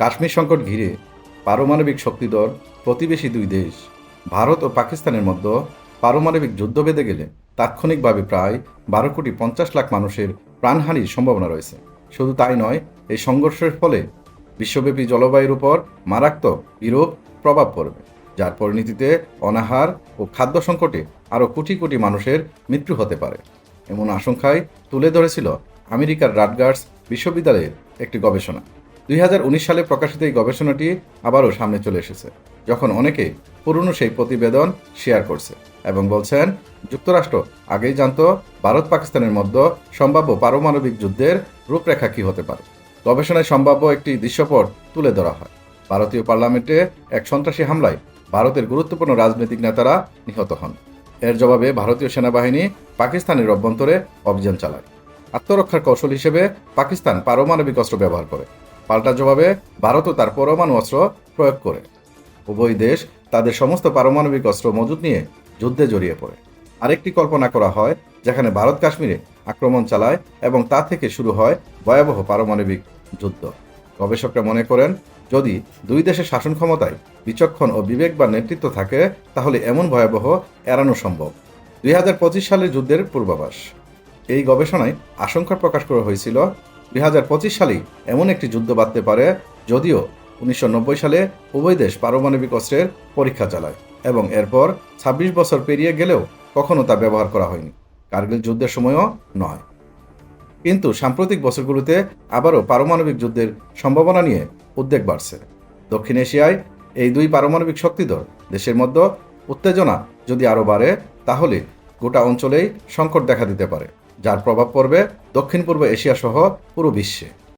কাশ্মীর সংকট ঘিরে পারমাণবিক শক্তিধর প্রতিবেশী দুই দেশ, ভারত ও পাকিস্তানের মধ্যে পারমাণবিক যুদ্ধ বেঁধে গেলে তাৎক্ষণিকভাবে প্রায় বারো কোটি পঞ্চাশ লাখ মানুষের প্রাণহানির সম্ভাবনা রয়েছে। শুধু তাই নয়, এই সংঘর্ষের ফলে বিশ্বব্যাপী জলবায়ুর উপর মারাত্মক বিরূপ প্রভাব পড়বে, যার পরিণতিতে অনাহার ও খাদ্য সংকটে আরও কোটি কোটি মানুষের মৃত্যু হতে পারে। এমন আশঙ্কায় তুলে ধরেছিল আমেরিকার রাটগার্স বিশ্ববিদ্যালয়ের একটি গবেষণা। দুই হাজার উনিশ সালে প্রকাশিত এই গবেষণাটি আবারও সামনে চলে এসেছে, যখন অনেকে পুরনো সেই প্রতিবেদন শেয়ার করছে এবং বলছেন, যুক্তরাষ্ট্র আগেই জানত ভারত পাকিস্তানের মধ্যে সম্ভাব্য পারমাণবিক যুদ্ধের রূপরেখা কী হতে পারে। গবেষণায় সম্ভাব্য একটি দৃশ্যপট তুলে ধরা হয়। ভারতীয় পার্লামেন্টে এক সন্ত্রাসী হামলায় ভারতের গুরুত্বপূর্ণ রাজনৈতিক নেতারা নিহত হন। এর জবাবে ভারতীয় সেনাবাহিনী পাকিস্তানের অভ্যন্তরে অভিযান চালায়। আত্মরক্ষার কৌশল হিসেবে পাকিস্তান পারমাণবিক অস্ত্র ব্যবহার করে। পাল্টা জবাবে ভারতও তার পরমাণু অস্ত্র প্রয়োগ করে। উভয় দেশ তাদের সমস্ত পারমাণবিক অস্ত্র মজুদ নিয়ে যুদ্ধে জড়িয়ে পড়ে। আরেকটি কল্পনা করা হয়, যেখানে ভারত কাশ্মীরে আক্রমণ চালায় এবং তা থেকে শুরু হয় ভয়াবহ পারমাণবিক যুদ্ধ। গবেষকরা মনে করেন, যদি দুই দেশের শাসন ক্ষমতায় বিচক্ষণ ও বিবেক বা নেতৃত্ব থাকে, তাহলে এমন ভয়াবহ এড়ানো সম্ভব। দুই সালের যুদ্ধের পূর্বাভাস। এই গবেষণায় আশঙ্কা প্রকাশ করা হয়েছিল দুই হাজার পঁচিশ সালেই এমন একটি যুদ্ধ বাঁধতে পারে যদিও উনিশশো নব্বই সালে উভয় দেশ পারমাণবিক অস্ত্রের পরীক্ষা চালায় এবং এরপর ২৬ বছর পেরিয়ে গেলেও কখনো তা ব্যবহার করা হয়নি। কার্গিল যুদ্ধের সময়ও নয়। কিন্তু সাম্প্রতিক বছরগুলোতে আবারও পারমাণবিক যুদ্ধের সম্ভাবনা নিয়ে উদ্বেগ বাড়ছে। দক্ষিণ এশিয়ায় এই দুই পারমাণবিক শক্তিধর দেশের মধ্যে উত্তেজনা যদি আরও বাড়ে, তাহলে গোটা অঞ্চলেই সংকট দেখা দিতে পারে। যার প্রভাব পড়বে দক্ষিণ পূর্ব এশিয়া সহ পুরো বিশ্বে।